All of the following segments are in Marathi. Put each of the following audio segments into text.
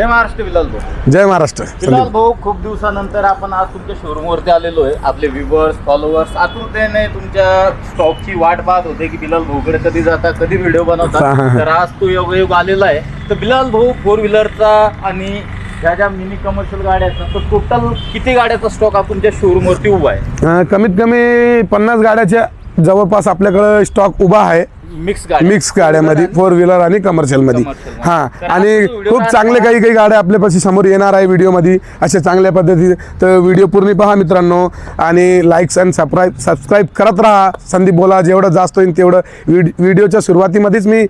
जय महाराष्ट्र बिलाल भाऊ. जय महाराष्ट्र. बिलाल संदीप. भाऊ खूप दिवसानंतर आपण आज तुमच्या शोरूम वरती आलेलो आहे. आपले व्ह्युअर्स फॉलोअर्स आतुरतेने तुमच्या स्टॉकची वाट पाहत होते की बिलाल भाऊकडे कधी जाता कधी व्हिडिओ बनवता. तर आज तो योगायोग आलेला आहे. तर बिलाल भाऊ फोर व्हीलरचा आणि ज्या ज्या मिनी कमर्शियल गाड्या आहेत तर टोटल किती गाड्याचा स्टॉक आपण तुमच्या शोरूम वरती उभा आहे? कमीत कमी पन्नास गाड्याच्या जवळपास आपल्याकडे स्टॉक उभा आहे. मिक्स गाडी मिक्स गाड्यामध्ये फोर व्हीलर आणि कमर्शियलमध्ये. हा आणि खूप चांगले. काही काही गाड्या आपल्यापाशी समोर येणार आहे व्हिडिओमध्ये. अशा चांगल्या पद्धतीने तर व्हिडिओ पूर्ण पहा मित्रांनो. आणि लाईक्स आणि सबस्क्राईब सबस्क्राईब करत राहा. संदीप बोला जेवढं जास्त होईल तेवढं व्हिड- व्हिडिओच्या सुरुवातीमध्येच मी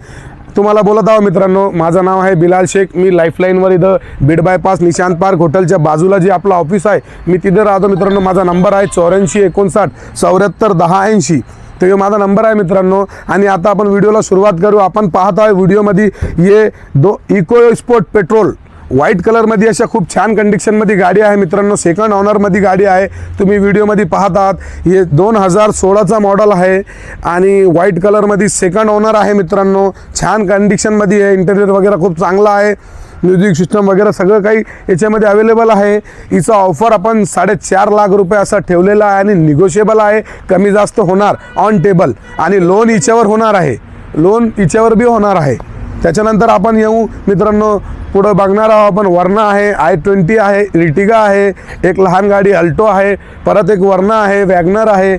तुम्हाला बोलत आहो मित्रांनो. माझं नाव आहे बिलाल शेख. मी लाईफलाईनवर इथं बीड बायपास निशांत पार्क हॉटेलच्या बाजूला जे आपलं ऑफिस आहे मी तिथे राहतो मित्रांनो. माझा नंबर आहे चौऱ्याऐंशी एकोणसाठ चौऱ्याहत्तर दहा ऐंशी. तर हे माझा नंबर आहे मित्रांनो. आणि आता आपण व्हिडिओला सुरुवात करू. आपण पाहत आहे व्हिडिओमध्ये ये दो इको स्पोर्ट पेट्रोल. व्हाईट कलरमध्ये अशा खूप छान कंडिशनमध्ये गाडी आहे मित्रांनो. सेकंड ऑनरमध्ये गाडी आहे. तुम्ही व्हिडिओमध्ये पाहत आहात. हे दोन हजार सोळाचा मॉडल आहे. आणि व्हाईट कलरमध्ये सेकंड ऑनर आहे मित्रांनो. छान कंडिशनमध्ये आहे इंटेरियर वगैरे खूप चांगला आहे. म्युझिक सिस्टम वगैरे सगळं काही याच्यामध्ये अवेलेबल आहे. हिचा ऑफर आपण साडेचार लाख रुपये असा ठेवलेला आहे आणि निगोशिएबल आहे. कमी जास्त होणार ऑन टेबल आणि लोन हिच्यावर होणार आहे. लोन हिच्यावर बी होणार आहे. त्याच्यानंतर आपण येऊ. मित्रांनो पुढं बघणार आहोत आपण. वर्णा आहे आय ट्वेंटी आहे रिटिगा आहे एक लहान गाडी अल्टो आहे परत एक वर्णा आहे वॅगनर आहे.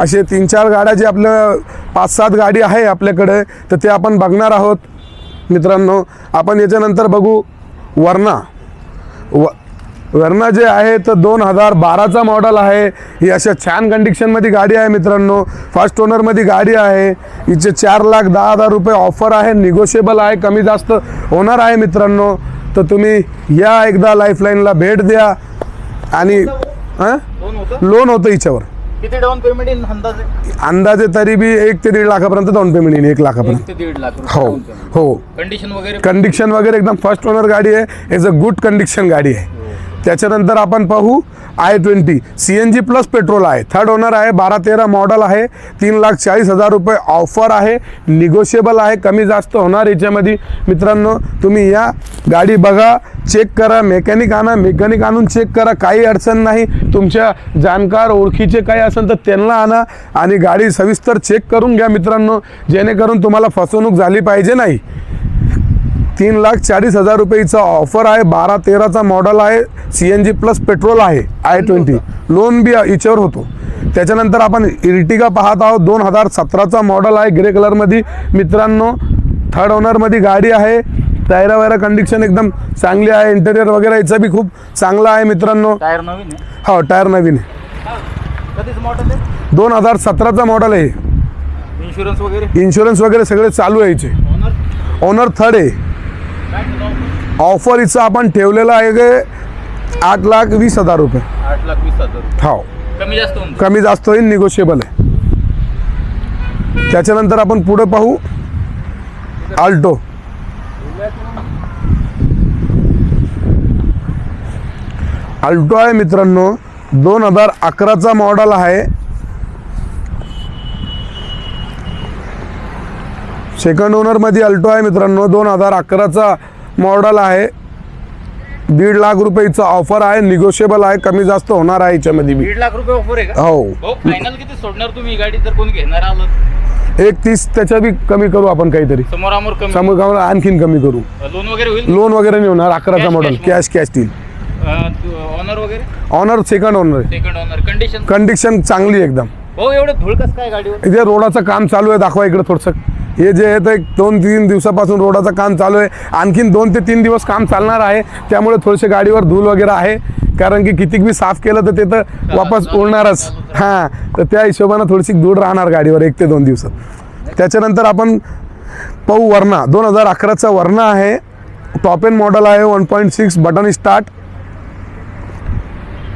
असे तीन चार गाड्या जे आपल्या पाच सात गाडी आहे आपल्याकडे तर ते आपण बघणार आहोत. मित्रांनो आपण याच्यानंतर बघू वर्ना व वर्ना जे आहे तर दोन हजार बाराचा मॉडल आहे. ही अशा छान कंडिशनमध्ये गाडी आहे मित्रांनो. फर्स्ट ओनरमध्ये गाडी आहे. हिचे चार लाख दहा हजार रुपये ऑफर आहे. निगोशिएबल आहे कमी जास्त होणार आहे मित्रांनो. तर तुम्ही या एकदा लाईफलाईनला भेट द्या. आणि हां? लोन होतं हिच्यावर. किती डाऊन पेमेंट येईल अंदाजे? अंदाजे तरी बी एक ते दीड लाखापर्यंत डाऊन पेमेंट येईल एक लाखापर्यंत. एक ते दीड लाख हो हो. कंडिशन वगैरे? कंडिशन वगैरे एकदम फर्स्ट ओनर गाडी आहे. इज अ गुड कंडिशन गाडी आहे. त्याच्यानंतर आपण पाहू i twenty. C N G plus petrol आहे. थर्ड ओनर आहे बारा तेरा मॉडल आहे तीन लाख चाळीस हजार रुपये ऑफर आहे निगोशिएबल आहे कमी जास्त होणार याच्यामध्ये. मित्रांनो तुम्ही या गाडी बघा चेक करा मेकॅनिक आणा मेकॅनिक आणून चेक करा काही अडचण नाही. तुमच्या जाणकार ओळखीचे काही असेल तर त्यांना आणा आणि गाडी सविस्तर चेक करून घ्या मित्रांनो जेणेकरून तुम्हाला फसवणूक झाली पाहिजे नाही. तीन लाख चाळीस हजार रुपयेचा ऑफर आहे. बारा तेराचा मॉडल आहे. C N G plus petrol आहे. आय ट्वेंटी लोन बी याच्यावर होतो. त्याच्यानंतर आपण इर्टिगा पाहत आहोत. दोन हजार सतराचा मॉडल आहे. ग्रे कलरमध्ये मित्रांनो थर्ड ओनरमध्ये गाडी आहे. टायरा वायरा कंडिशन एकदम चांगली आहे. इंटेरियर वगैरे याचा बी खूप चांगला आहे मित्रांनो. टायर नवीन आहे. हो टायर नवीन आहे. दोन हजार सतराचा मॉडल आहे. इन्शुरन्स वगैरे? इन्शुरन्स वगैरे सगळे चालू आहे याचे. ओनर थर्ड आहे? ऑफर हिचं आपण ठेवलेलं आहे गे आठ लाख वीस हजार रुपये. आठ लाख वीस हजार हो कमी जास्त होऊन. कमी जास्त होईल निगोशिएबल आहे. त्याच्यानंतर आपण पुढे पाहू. आल्टो आल्टो आहे मित्रांनो. दोन हजार अकराचा मॉडल आहे. सेकंड ओनरमध्ये अल्टो आहे मित्रांनो. दोन हजार अकराचा मॉडल आहे. दीड लाख रुपयेचा ऑफर आहे. निगोशिएबल आहे. कमी जास्त होणार आहे याच्यामध्ये बी. दीड लाख रुपये ऑफर आहे का? हो. भाऊ फायनल किती सोडणार तुम्ही ही गाडी? जर कोणी घेणार आलं एक तीस त्याच्या बी कमी करू आपण काहीतरी. समोरामोर कमी. समोर गावाला आणखीन कमी करू. लोन वगैरे होईल लोन वगैरे नाही होणार. अकराचा Cash, model cash cash cash देईल ऑनर वगैरे? ऑनर सेकंड ऑनर आहे. सेकंड ऑनर कंडिशन कंडिशन चांगली आहे एकदम. भाऊ एवढं धूळ कसं काय गाडीवर? इथे रोडाचं काम चालू आहे. दाखवा इकडे थोडंसं. हे जे आहे ते दोन तीन दिवसापासून रोडाचं काम चालू आहे. आणखीन दोन ते तीन दिवस काम चालणार आहे. त्यामुळे थोडेसे गाडीवर धूल वगैरे आहे. कारण की कितीक बी साफ केलं तर ते तर वापस उडणारच. हां तर त्या हिशोबानं थोडीशी धूळ राहणार गाडीवर एक ते दोन दिवसात. त्याच्यानंतर आपण पाहू वर्ना दोन हजार अकराचा वर्ना आहे. टॉप एन मॉडेल आहे one point six button start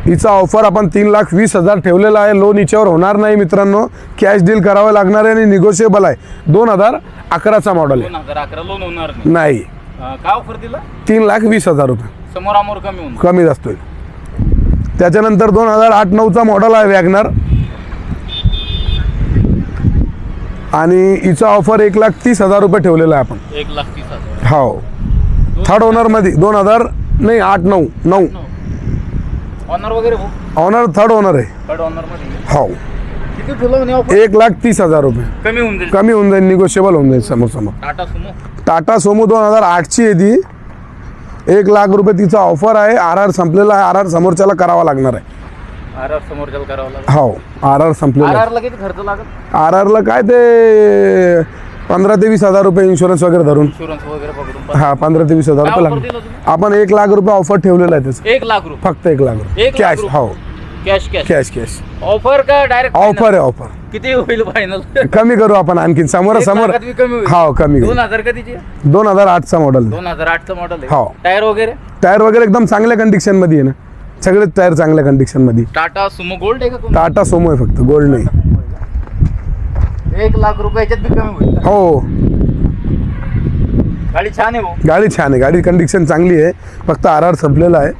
हिचा ऑफर आपण तीन लाख वीस हजार ठेवलेला आहे. लोन हिच्यावर होणार नाही मित्रांनो. कॅश डील करावं लागणार आहे आणि निगोशिएबल आहे. दोन हजार अकराचा मॉडेल आहे. दोन हजार अकरा लोन होणार नाही. नाही. अं, काय ऑफर दिला? तीन लाख वीस हजार रुपये. समोरामोर कमी होऊन कमी जास्त होईल त्याच्यानंतर दोन हजार आठ नऊचा मॉडेल आहे वॅगनर आणि हिचा ऑफर एक लाख तीस हजार रुपये ठेवलेला आहे आपण. एक लाख तीस हजार. हो. थर्ड ओनरमध्ये दोन हजार नाही आठ नऊ. नऊ. ऑनर वगैरे ऑनर थर्ड ओनर आहे. थर्ड ऑनरमध्ये. हो. किती ठेवलं म्हणे offer? एक लाख तीस हजार रुपये. कमी होऊन जाईल. कमी होऊन जाईल निगोशिएबल होऊन जाईल समोर समोर. टाटा सुमो टाटा सोमो दोन हजार आठची आहे ती. एक लाख रुपये तिचा ऑफर आहे. आर आर संपलेला आहे. आर आर समोरच्याला करावा लागणार आहे. आर आर समोरच्याला करावं लागेल. हो. आर आर संपलेला आर आहे. आर ला किती खर्च लागेल? आर आरला काय ते पंधरा ते वीस हजार रुपये इन्शुरन्स वगैरे धरून. इन्शुरन्स वगैरे पकडून हा पंधरा ते वीस हजार काय रुपये offer तुम्ही? आपण एक लाख रुपये ऑफर ठेवलेला आहे त्याचं. एक लाख रुपये. फक्त एक लाख रुपये. एक लाख कॅश रुपये. हो. Cash cash cash cash offer का डायरेक्ट ऑफर आहे ऑफर किती होईल फायनल कमी करू आपण आणखीन. समोर समोर. कमी होईल. हो कमी दोन करू हजार कधीची आहे? दोन हजार आठचा मॉडेल दोन हजार आठचं मॉडेल हो. आहे टायर वगैरे? टायर वगैरे एकदम चांगल्या कंडिशनमध्ये आहे ना. सगळेच टायर चांगल्या कंडिशनमध्ये. टाटा सुमो गोल्ड आहे का टाटा सोमो आहे फक्त. गोल्ड नाही. एक लाख रुपयाच्यात बी कमी होईल. हो. गाडी छान आहे भाऊ. गाडी छान आहे. गाडी कंडिशन चांगली आहे. फक्त आर आर संपलेला आहे.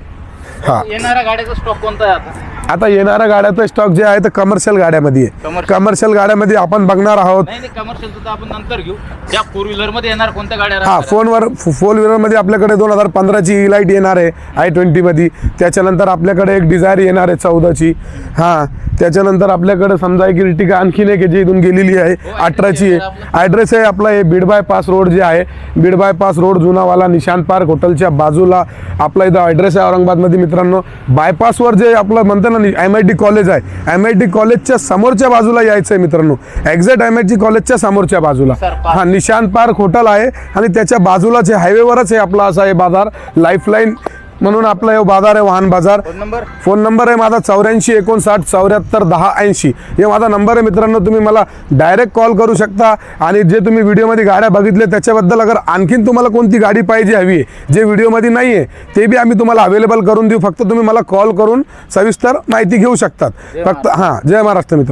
हा. येणाऱ्या गाड्याचा स्टॉक कोणता आहे आता? आता येणाऱ्या गाड्याचा स्टॉक जे आहे ते कमर्शियल गाड्यामध्ये आहे. Commercial. कमर्शियल गाड्यामध्ये आपण बघणार आहोत. नाही नाही कमर्शियल तर आपण नंतर घेऊ. त्या फोर व्हीलरमध्ये येणार कोणत्या गाड्या हा राहणार? फोनवर फोर व्हीलरमध्ये आपल्याकडे दोन हजार पंधराची ई लाइट येणार आहे आय ट्वेंटीमध्ये त्याच्यानंतर आपल्याकडे एक डिझायर येणार आहे चौदाची. हां त्याच्यानंतर आपल्याकडे समजा एक इर्टिका आणखीन एक आहे जी इथून गेलेली आहे हो, अठराची. आहे ॲड्रेस आहे आपला हे बीड बायपास रोड जे आहे. बीड बायपास रोड जुनावाला निशांत पार्क हॉटेलच्या बाजूला. आपला इथं ॲड्रेस आहे औरंगाबादमध्ये मित्रांनो. बायपासवर जे आपलं म्हणतं ना एम आय टी कॉलेज आहे. एम आय टी कॉलेजच्या समोरच्या बाजूला यायचं आहे मित्रांनो एक्झॅक्ट एम आय टी कॉलेजच्या समोरच्या बाजूला. हा निशांत पार्क हॉटेल आहे आणि त्याच्या बाजूलाच हायवेवरच आहे आपला असा हे बाजार लाईफलाईन म्हणून आपला हे बाजार आहे वाहन बाजार. Phone number? फोन नंबर आहे माझा चौऱ्याऐंशी एकोणसाठ चौऱ्याहत्तर दहा ऐंशी. हे माझा नंबर आहे मित्रांनो तुम्ही मला डायरेक्ट कॉल करू शकता. आणि जे तुम्ही व्हिडिओमध्ये गाड्या बघितले त्याच्याबद्दल अगर आणखीन तुम्हाला कोणती गाडी पाहिजे हवी आहे जे व्हिडिओमध्ये नाही आहे ते बी आम्ही तुम्हाला अवेलेबल करून देऊ. फक्त तुम्ही मला कॉल करून सविस्तर माहिती घेऊ शकतात. फक्त हां जय महाराष्ट्र मित्र